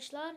Arkadaşlar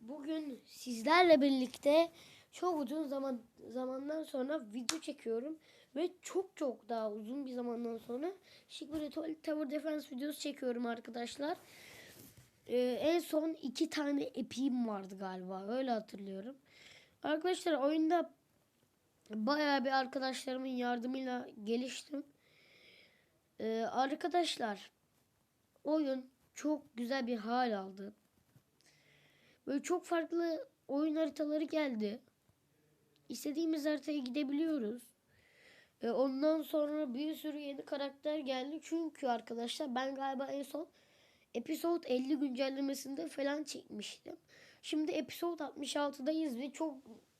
bugün sizlerle birlikte çok uzun zaman zamandan sonra video çekiyorum ve çok çok daha uzun bir zamandan sonra Shigure Tower Defense videosu çekiyorum arkadaşlar. Ee, en son iki tane epiğim vardı galiba öyle hatırlıyorum. Arkadaşlar oyunda bayağı bir arkadaşlarımın yardımıyla geliştim. Ee, arkadaşlar oyun çok güzel bir hal aldı. Böyle çok farklı oyun haritaları geldi. İstediğimiz haritaya gidebiliyoruz. E, ondan sonra bir sürü yeni karakter geldi. Çünkü arkadaşlar ben galiba en son Episode 50 güncellemesinde falan çekmiştim. Şimdi Episode 66'dayız ve çok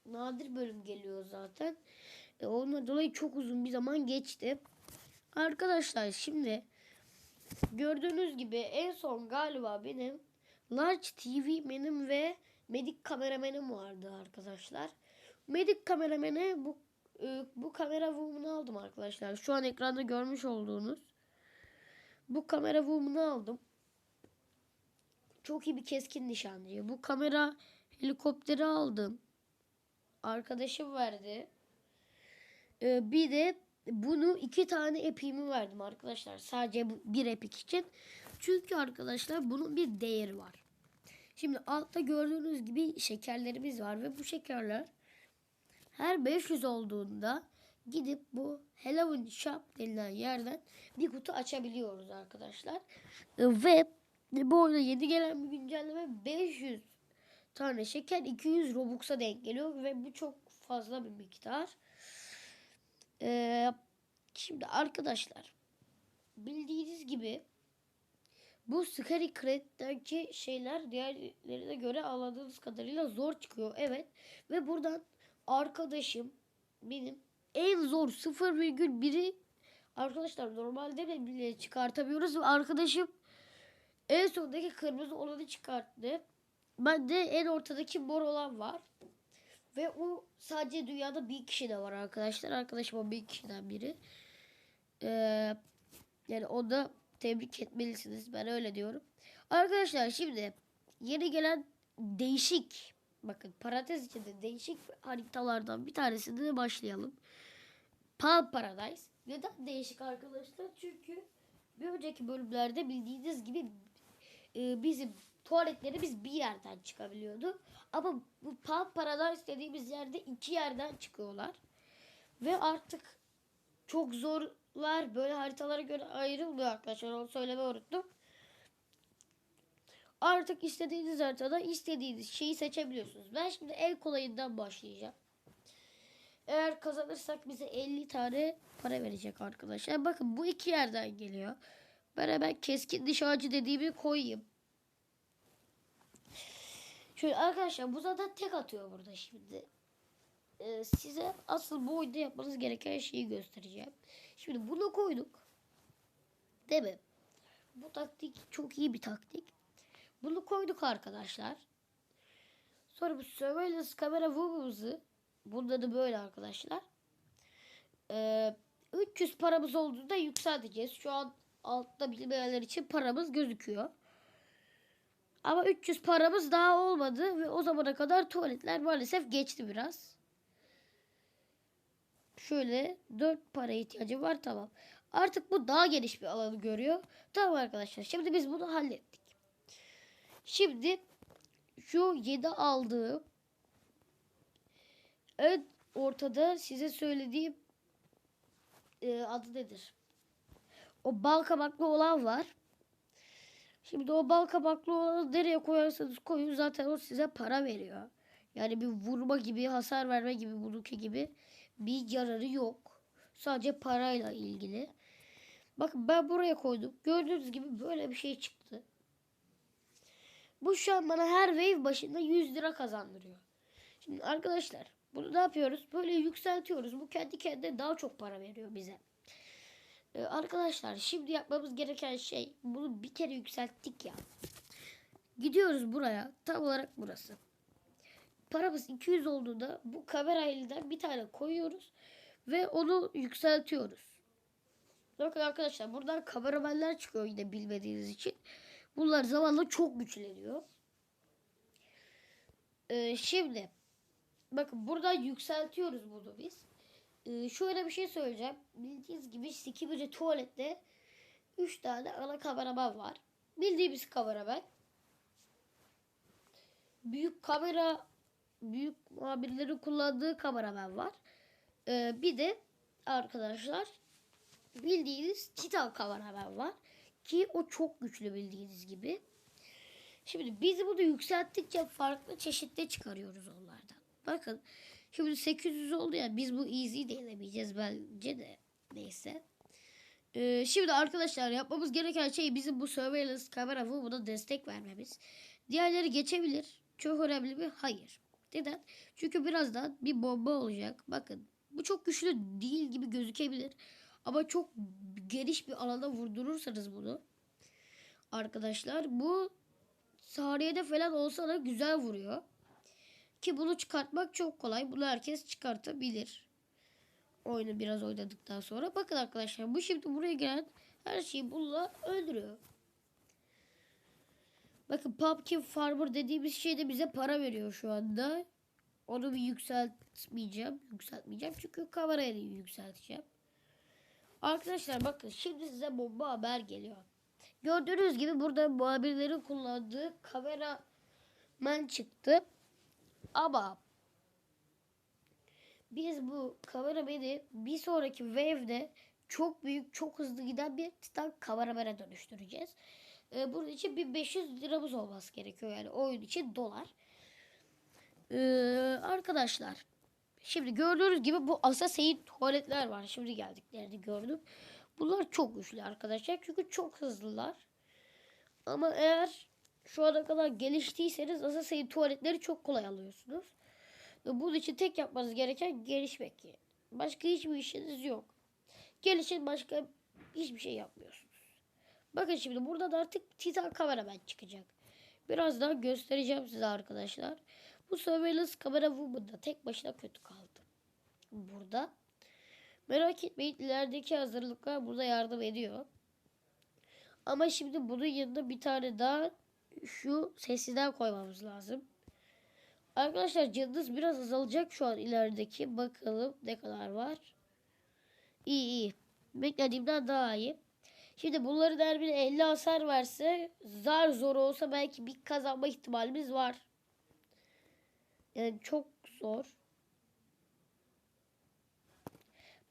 nadir bölüm geliyor zaten. E, ondan dolayı çok uzun bir zaman geçti. Arkadaşlar şimdi gördüğünüz gibi en son galiba benim Large TV benim ve Medic kameramenim vardı arkadaşlar. Medic kamerameni bu e, bu kamera woman'ı aldım arkadaşlar. Şu an ekranda görmüş olduğunuz bu kamera woman'ı aldım. Çok iyi bir keskin nişancı. Bu kamera helikopteri aldım. Arkadaşım verdi. Ee, bir de bunu iki tane epimi verdim arkadaşlar. Sadece bir epik için. Çünkü arkadaşlar bunun bir değeri var. Şimdi altta gördüğünüz gibi şekerlerimiz var ve bu şekerler her 500 olduğunda gidip bu Halloween Shop denilen yerden bir kutu açabiliyoruz arkadaşlar. Ee, Ve bu oyuna yeni gelen bir güncelleme 500 tane şeker 200 Robux'a denk geliyor ve bu çok fazla bir miktar. Ee, şimdi arkadaşlar bildiğiniz gibi bu Scary Crate'deki şeyler diğerlerine göre anladığınız kadarıyla zor çıkıyor. Evet. Ve buradan arkadaşım benim en zor 0,1'i arkadaşlar normalde de bile çıkartamıyoruz arkadaşım en sondaki kırmızı olanı çıkarttı. Ben de en ortadaki mor olan var. Ve o sadece dünyada bir kişi de var arkadaşlar. Arkadaşım o bir kişiden biri. Ee, yani o da tebrik etmelisiniz. Ben öyle diyorum. Arkadaşlar şimdi yeni gelen değişik bakın parantez içinde değişik haritalardan bir tanesine başlayalım. Palm Paradise. Neden değişik arkadaşlar? Çünkü bir önceki bölümlerde bildiğiniz gibi e, bizim tuvaletlerimiz bir yerden çıkabiliyordu. Ama bu Palm Paradise dediğimiz yerde iki yerden çıkıyorlar. Ve artık çok zorlar böyle haritalara göre ayrılmıyor arkadaşlar. Onu söylemeyi unuttum. Artık istediğiniz haritada istediğiniz şeyi seçebiliyorsunuz. Ben şimdi en kolayından başlayacağım. Eğer kazanırsak bize 50 tane para verecek arkadaşlar. Bakın bu iki yerden geliyor. Ben hemen keskin diş ağacı dediğimi koyayım. Şöyle arkadaşlar bu zaten tek atıyor burada şimdi. Ee, size asıl bu oyunda yapmanız gereken şeyi göstereceğim. Şimdi bunu koyduk. Değil mi? Bu taktik çok iyi bir taktik. Bunu koyduk arkadaşlar. Sonra bu surveillance kamera woman'ımızı bunda da böyle arkadaşlar. Ee, 300 paramız olduğunda yükselteceğiz. Şu an altta bilmeyenler için paramız gözüküyor. Ama 300 paramız daha olmadı ve o zamana kadar tuvaletler maalesef geçti biraz. Şöyle 4 para ihtiyacı var tamam. Artık bu daha geniş bir alanı görüyor. Tamam arkadaşlar şimdi biz bunu hallettik. Şimdi şu 7 aldığım en ortada size söylediğim e, adı nedir? O bal kabaklı olan var. Şimdi o bal kabaklı olanı nereye koyarsanız koyun zaten o size para veriyor. Yani bir vurma gibi, hasar verme gibi, bununki gibi bir yararı yok. Sadece parayla ilgili. Bakın ben buraya koydum. Gördüğünüz gibi böyle bir şey çıktı. Bu şu an bana her wave başında 100 lira kazandırıyor. Şimdi arkadaşlar bunu ne yapıyoruz? Böyle yükseltiyoruz. Bu kendi kendine daha çok para veriyor bize. Ee, arkadaşlar şimdi yapmamız gereken şey bunu bir kere yükselttik ya. Gidiyoruz buraya. Tam olarak burası. Paramız 200 olduğunda bu kamera elinden bir tane koyuyoruz ve onu yükseltiyoruz. Bakın arkadaşlar buradan kameramenler çıkıyor yine bilmediğiniz için. Bunlar zamanla çok güçleniyor. Ee, şimdi bakın burada yükseltiyoruz bunu biz. Ee, şöyle bir şey söyleyeceğim. Bildiğiniz gibi Skibidi tuvalette 3 tane ana kameraman var. Bildiğimiz kameraman. Büyük kamera büyük muhabirlerin kullandığı kameraman var. Ee, bir de arkadaşlar bildiğiniz Titan kameraman var. Ki o çok güçlü bildiğiniz gibi. Şimdi biz bunu yükselttikçe farklı çeşitte çıkarıyoruz onlardan. Bakın şimdi 800 oldu ya biz bu easy de bence de. Neyse. Ee, şimdi arkadaşlar yapmamız gereken şey bizim bu surveillance kamera buna destek vermemiz. Diğerleri geçebilir. Çok önemli mi? Hayır. Neden? Çünkü birazdan bir bomba olacak. Bakın bu çok güçlü değil gibi gözükebilir. Ama çok geniş bir alana vurdurursanız bunu arkadaşlar bu saniyede falan olsa da güzel vuruyor. Ki bunu çıkartmak çok kolay. Bunu herkes çıkartabilir. Oyunu biraz oynadıktan sonra. Bakın arkadaşlar bu şimdi buraya gelen her şeyi bununla öldürüyor. Bakın Pumpkin Farmer dediğimiz şey de bize para veriyor şu anda. Onu bir yükseltmeyeceğim. Yükseltmeyeceğim çünkü kamerayla yükselteceğim. Arkadaşlar bakın şimdi size bomba haber geliyor. Gördüğünüz gibi burada muhabirlerin kullandığı kameraman çıktı. Ama biz bu kamerameni bir sonraki wave'de çok büyük, çok hızlı giden bir titan kameramana dönüştüreceğiz. Ee, bunun için 1500 liramız olması gerekiyor. Yani oyun için dolar. Ee, arkadaşlar şimdi gördüğünüz gibi bu Assassin tuvaletler var. Şimdi geldiklerini gördüm. Bunlar çok güçlü arkadaşlar. Çünkü çok hızlılar. Ama eğer şu ana kadar geliştiyseniz Assassin tuvaletleri çok kolay alıyorsunuz. Ve bunun için tek yapmanız gereken gelişmek. Başka hiçbir işiniz yok. Gelişin başka hiçbir şey yapmıyorsunuz. Bakın şimdi burada da artık Titan kameraman çıkacak. Biraz daha göstereceğim size arkadaşlar. Bu surveillance kamera woman'da tek başına kötü kaldı. Burada. Merak etmeyin ilerideki hazırlıklar burada yardım ediyor. Ama şimdi bunun yanında bir tane daha şu sesiden koymamız lazım. Arkadaşlar canınız biraz azalacak şu an ilerideki. Bakalım ne kadar var. İyi iyi. Beklediğimden daha iyi. Şimdi bunların her biri 50 hasar verse zar zor olsa belki bir kazanma ihtimalimiz var. Yani çok zor.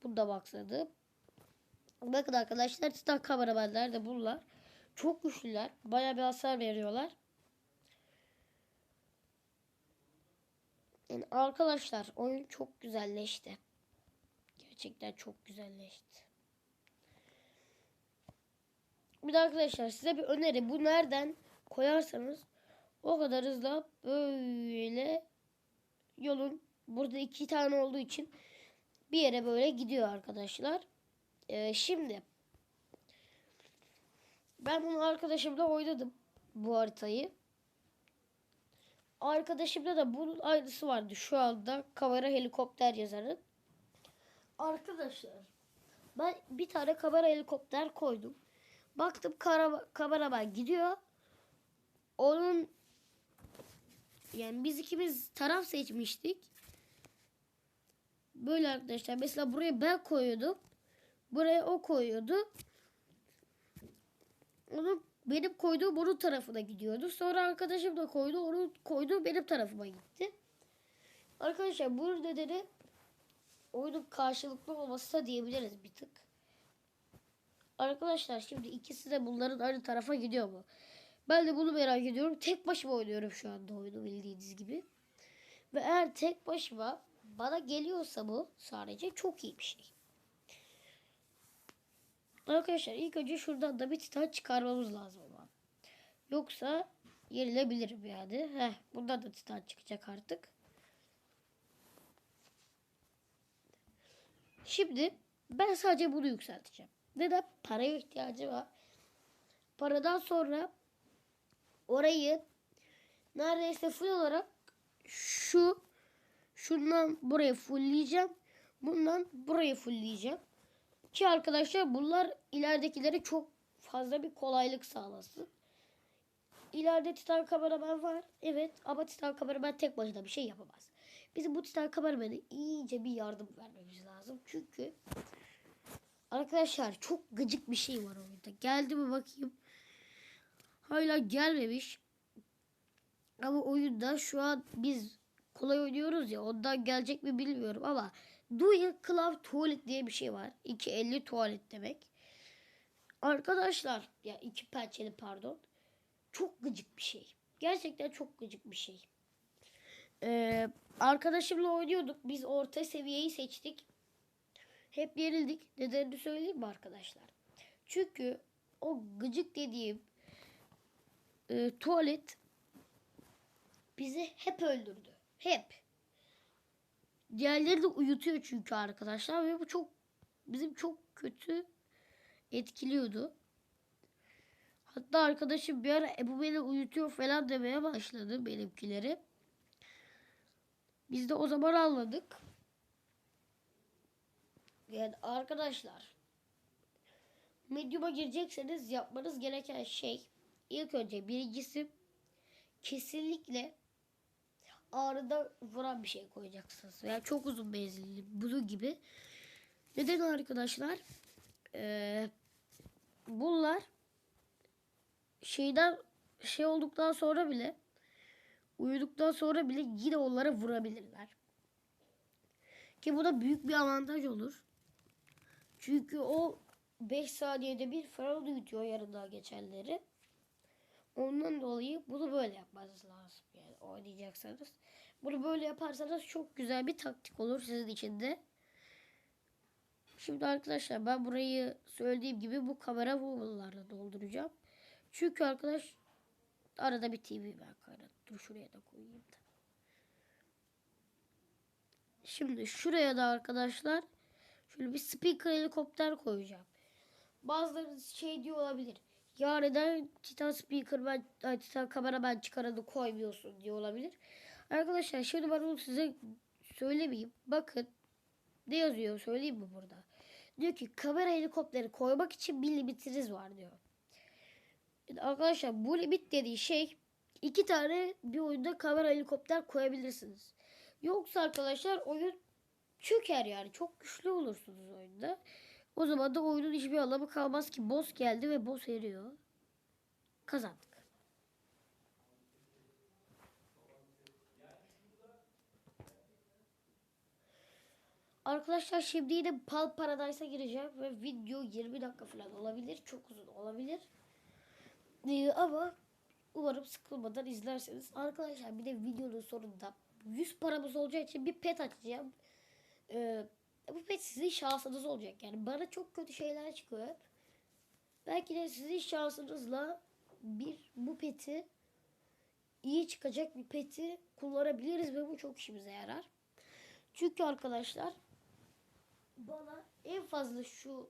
Bunu da baksadım. Bakın arkadaşlar titan kameramanlar da bunlar. Çok güçlüler. Baya bir hasar veriyorlar. Yani arkadaşlar oyun çok güzelleşti. Gerçekten çok güzelleşti. Bir de arkadaşlar size bir öneri. Bu nereden koyarsanız o kadar hızlı böyle yolun burada iki tane olduğu için bir yere böyle gidiyor arkadaşlar. Ee, şimdi ben bunu arkadaşımla oynadım bu haritayı. Arkadaşımda da bunun aynısı vardı şu anda kamera helikopter yazarın. Arkadaşlar ben bir tane kamera helikopter koydum. Baktım kara, kameraman gidiyor. Onun yani biz ikimiz taraf seçmiştik. Böyle arkadaşlar. Mesela buraya ben koyuyordum. Buraya o koyuyordu. Onu benim koyduğum onun tarafına gidiyordu. Sonra arkadaşım da koydu. Onu koydu benim tarafıma gitti. Arkadaşlar bunun nedeni oyunun karşılıklı olması da diyebiliriz bir tık. Arkadaşlar şimdi ikisi de bunların aynı tarafa gidiyor mu? Ben de bunu merak ediyorum. Tek başıma oynuyorum şu anda oyunu bildiğiniz gibi. Ve eğer tek başıma bana geliyorsa bu sadece çok iyi bir şey. Arkadaşlar ilk önce şuradan da bir titan çıkarmamız lazım ama. Yoksa yenilebilirim yani. Heh, bundan da titan çıkacak artık. Şimdi ben sadece bunu yükselteceğim. Neden? Paraya ihtiyacı var. Paradan sonra orayı neredeyse full olarak şu şundan buraya fullleyeceğim. Bundan buraya fullleyeceğim. Ki arkadaşlar bunlar ileridekilere çok fazla bir kolaylık sağlasın. ileride Titan kameraman var. Evet ama Titan kameraman tek başına bir şey yapamaz. Bizim bu Titan kameramana iyice bir yardım vermemiz lazım. Çünkü arkadaşlar çok gıcık bir şey var oyunda. Geldi mi bakayım. Hala gelmemiş. Ama oyunda şu an biz kolay oynuyoruz ya ondan gelecek mi bilmiyorum ama Dual Club Tuvalet diye bir şey var. 250 tuvalet demek. Arkadaşlar ya iki pençeli pardon. Çok gıcık bir şey. Gerçekten çok gıcık bir şey. Ee, arkadaşımla oynuyorduk. Biz orta seviyeyi seçtik. Hep yenildik. Nedenini söyleyeyim mi arkadaşlar? Çünkü o gıcık dediğim e, tuvalet bizi hep öldürdü. Hep. Diğerleri de uyutuyor çünkü arkadaşlar ve bu çok bizim çok kötü etkiliyordu. Hatta arkadaşım bir ara "E, bu beni uyutuyor falan demeye başladı benimkileri. Biz de o zaman anladık. Yani arkadaşlar Medium'a girecekseniz yapmanız gereken şey ilk önce birincisi kesinlikle ağrıda vuran bir şey koyacaksınız. Yani çok uzun menzilli bunu gibi. Neden arkadaşlar? Ee, bunlar şeyden şey olduktan sonra bile uyuduktan sonra bile yine onlara vurabilirler. Ki bu da büyük bir avantaj olur. Çünkü o 5 saniyede bir falan uyutuyor yarıda geçenleri. Ondan dolayı bunu böyle yapmanız lazım. Yani oynayacaksanız. Bunu böyle yaparsanız çok güzel bir taktik olur sizin için de. Şimdi arkadaşlar ben burayı söylediğim gibi bu kamera woman'larla dolduracağım. Çünkü arkadaş arada bir TV ben kaynattım. Dur şuraya da koyayım da. Şimdi şuraya da arkadaşlar şöyle bir speaker helikopter koyacağım. Bazıları şey diyor olabilir. Ya neden Titan speaker ben Titan kamera ben çıkaranı koymuyorsun diye olabilir. Arkadaşlar şimdi ben onu size söylemeyeyim. Bakın ne yazıyor söyleyeyim mi burada? Diyor ki kamera helikopteri koymak için bir limitiniz var diyor. Yani arkadaşlar bu limit dediği şey iki tane bir oyunda kamera helikopter koyabilirsiniz. Yoksa arkadaşlar oyun çöker yani. Çok güçlü olursunuz oyunda. O zaman da oyunun hiçbir anlamı kalmaz ki boss geldi ve boss eriyor. Kazandık. Arkadaşlar şimdi yine Pal Paradise'a gireceğim ve video 20 dakika falan olabilir. Çok uzun olabilir. Ee, ama umarım sıkılmadan izlersiniz. Arkadaşlar bir de videonun sonunda 100 paramız olacağı için bir pet açacağım. Ee, bu pet sizin şansınız olacak. Yani bana çok kötü şeyler çıkıyor hep. Belki de sizin şansınızla bir bu peti iyi çıkacak bir peti kullanabiliriz ve bu çok işimize yarar. Çünkü arkadaşlar bana en fazla şu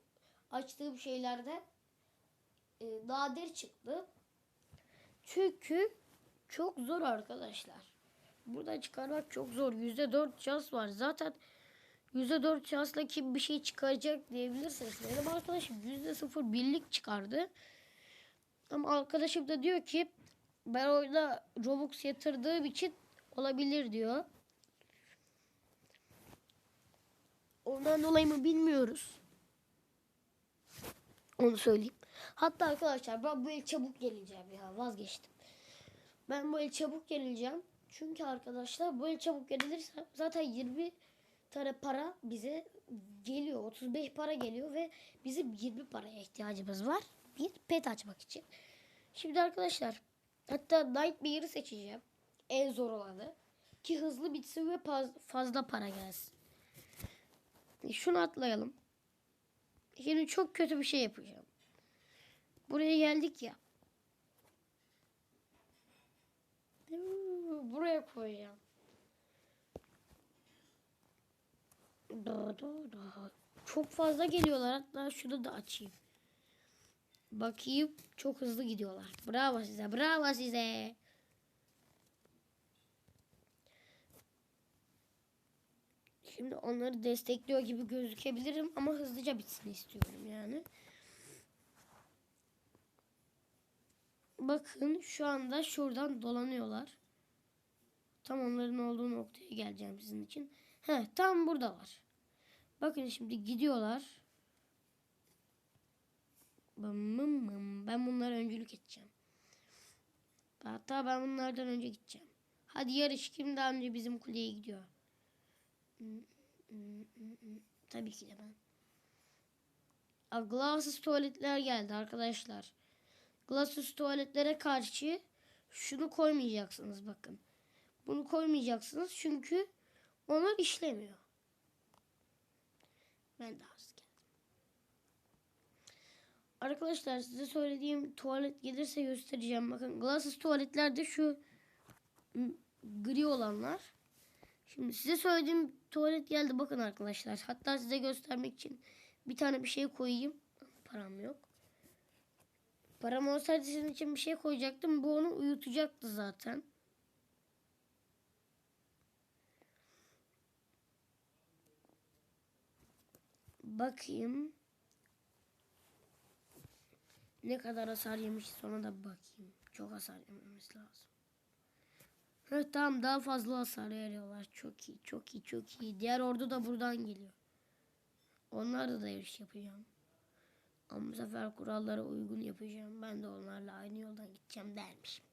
açtığım şeylerde e, nadir çıktı. Çünkü çok zor arkadaşlar. Buradan çıkarmak çok zor. %4 şans var. Zaten %4 şansla kim bir şey çıkaracak diyebilirsiniz. Benim arkadaşım %0 birlik çıkardı. Ama arkadaşım da diyor ki ben oyuna Robux yatırdığım için olabilir diyor. Ondan dolayı mı bilmiyoruz. Onu söyleyeyim. Hatta arkadaşlar ben bu el çabuk geleceğim ya vazgeçtim. Ben bu el çabuk geleceğim. Çünkü arkadaşlar bu el çabuk gelirse zaten 20 tane para bize geliyor. 35 para geliyor ve bizim 20 paraya ihtiyacımız var. Bir pet açmak için. Şimdi arkadaşlar hatta Nightmare'ı seçeceğim. En zor olanı. Ki hızlı bitsin ve fazla para gelsin. Şunu atlayalım. Şimdi çok kötü bir şey yapacağım. Buraya geldik ya. Buraya koyacağım. Da, da, da. Çok fazla geliyorlar. Hatta şunu da açayım. Bakayım. Çok hızlı gidiyorlar. Bravo size. Bravo size. Şimdi onları destekliyor gibi gözükebilirim ama hızlıca bitsin istiyorum yani. bakın şu anda şuradan dolanıyorlar. Tam onların olduğu noktaya geleceğim sizin için. He tam buradalar. Bakın şimdi gidiyorlar. Ben bunlara öncülük edeceğim. Hatta ben bunlardan önce gideceğim. Hadi yarış kim daha önce bizim kuleye gidiyor. Tabii ki de ben. Aa, Glasses tuvaletler geldi arkadaşlar. Glasses tuvaletlere karşı şunu koymayacaksınız bakın. Bunu koymayacaksınız çünkü onlar işlemiyor. Ben daha hızlı geldim. Arkadaşlar size söylediğim tuvalet gelirse göstereceğim. Bakın Glasses tuvaletlerde şu gri olanlar. Şimdi size söylediğim tuvalet geldi bakın arkadaşlar. Hatta size göstermek için bir tane bir şey koyayım. Param yok. Param olsaydı sizin için bir şey koyacaktım. Bu onu uyutacaktı zaten. Bakayım. Ne kadar hasar yemiş sonra da bakayım. Çok hasar yememiz lazım. Evet tamam daha fazla hasar veriyorlar. Çok iyi çok iyi çok iyi. Diğer ordu da buradan geliyor. Onlarla da yarış yapacağım. Ama bu sefer kurallara uygun yapacağım. Ben de onlarla aynı yoldan gideceğim dermişim.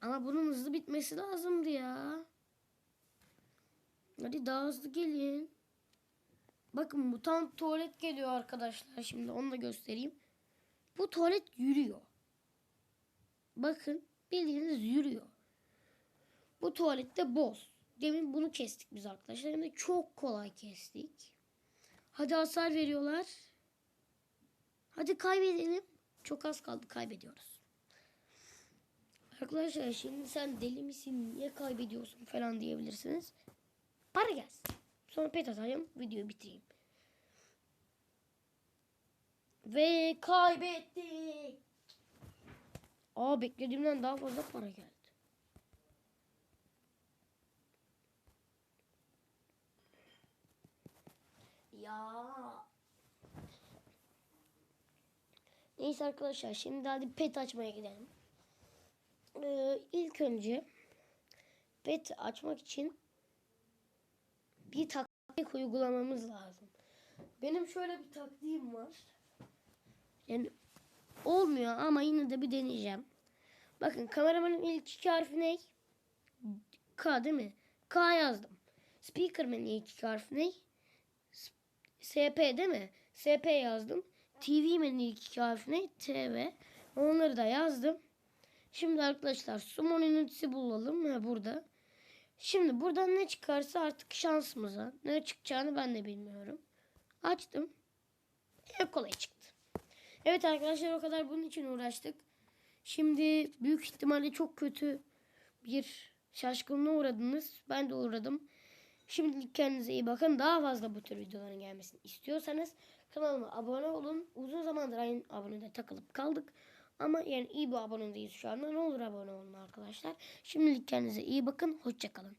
Ama bunun hızlı bitmesi lazımdı ya. Hadi daha hızlı gelin. Bakın bu tam tuvalet geliyor arkadaşlar. Şimdi onu da göstereyim. Bu tuvalet yürüyor. Bakın bildiğiniz yürüyor. Bu tuvalette boz. Demin bunu kestik biz arkadaşlar. Hem çok kolay kestik. Hadi hasar veriyorlar. Hadi kaybedelim. Çok az kaldı kaybediyoruz. Arkadaşlar şimdi sen deli misin niye kaybediyorsun falan diyebilirsiniz. Para gelsin. Sonra pet atayım videoyu bitireyim. Ve kaybettik. Aa beklediğimden daha fazla para geldi. Ya. Neyse arkadaşlar şimdi hadi pet açmaya gidelim. Ee, ilk önce pet açmak için bir taktik uygulamamız lazım. Benim şöyle bir taktiğim var. Yani olmuyor ama yine de bir deneyeceğim. Bakın kameramanın ilk iki harfi ne? K değil mi? K yazdım. Speakerman'ın ilk iki harfi ne? SP değil mi? SP yazdım. TV'nin ilk iki harfi ne? TV. Onları da yazdım. Şimdi arkadaşlar Summon Unity'si bulalım. Ha, burada. Şimdi buradan ne çıkarsa artık şansımıza. Ne çıkacağını ben de bilmiyorum. Açtım. En kolay çıktı. Evet arkadaşlar o kadar bunun için uğraştık. Şimdi büyük ihtimalle çok kötü bir şaşkınlığa uğradınız. Ben de uğradım. Şimdilik kendinize iyi bakın. Daha fazla bu tür videoların gelmesini istiyorsanız kanalıma abone olun. Uzun zamandır aynı abonede takılıp kaldık. Ama yani iyi bir abonedeyiz şu anda. Ne olur abone olun arkadaşlar. Şimdilik kendinize iyi bakın. Hoşçakalın.